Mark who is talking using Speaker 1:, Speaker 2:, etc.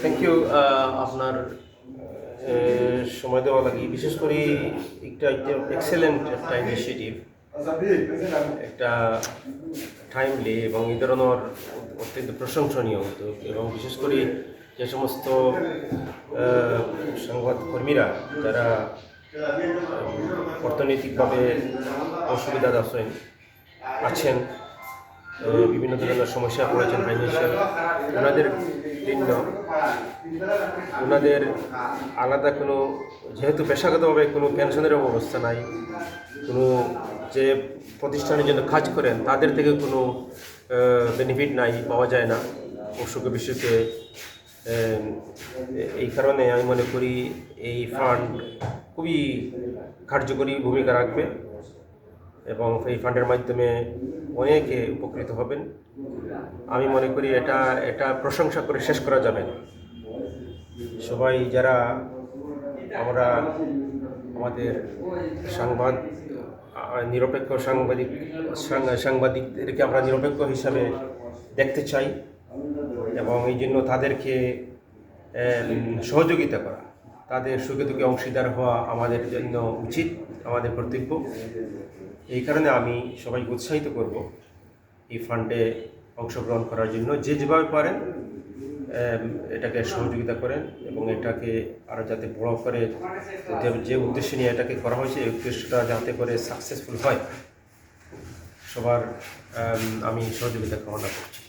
Speaker 1: Thank you আপনার সময় দেওয়া লাগে বিশেষ করে একটা এক্সেলেন্ট একটা ইনিশিয়েটিভ একটা টাইমলি এবং এই ধরনের অত্যন্ত প্রশংসনীয় উদ্যোগ এবং বিশেষ করে যে সমস্ত সংবাদকর্মীরা সংবাদ যারা অর্থনৈতিকভাবে অসুবিধা আছেন আছেন বিভিন্ন ধরনের সমস্যা পড়েছেন ফাইন্যান্সিয়াল ওনাদের জন্য ওনাদের আলাদা কোনো, যেহেতু পেশাগতভাবে কোনো পেনশনের অবস্থা নাই, কোনো যে প্রতিষ্ঠানের জন্য কাজ করেন, তাদের থেকে কোনো বেনিফিট নাই, পাওয়া যায় না। অসুখে বিসুখে এই কারণে আমি মনে করি এই ফান্ড খুবই কার্যকরী ভূমিকা রাখবে। এবং এই ফান্ডের মাধ্যমে অনেকে উপকৃত হবেন। আমি মনে করি এটা এটা প্রশংসা করে শেষ করা যাবে না। সবাই যারা আমরা, আমাদের সংবাদ নিরপেক্ষ সাংবাদিক সাংবাদিকদেরকে আমরা নিরপেক্ষ হিসাবে দেখতে চাই এবং এই জন্য তাদেরকে সহযোগিতা করা। তাদের সুখে দুঃখে অংশীদার হওয়া আমাদের জন্য উচিত, আমাদের কর্তব্য। এই কারণে আমি সবাইকে উৎসাহিত করব এই ফান্ডে অংশগ্রহণ করার জন্য। যে যেভাবে পারেন এটাকে সহযোগিতা করেন এবং এটাকে আরও যাতে বড় করে যে- উদ্দেশ্য নিয়ে এটাকে করা হয়েছে, এই উদ্দেশ্যটা যাতে করে সাকসেসফুল হয়, সবার আমি সহযোগিতা কামনা করছি।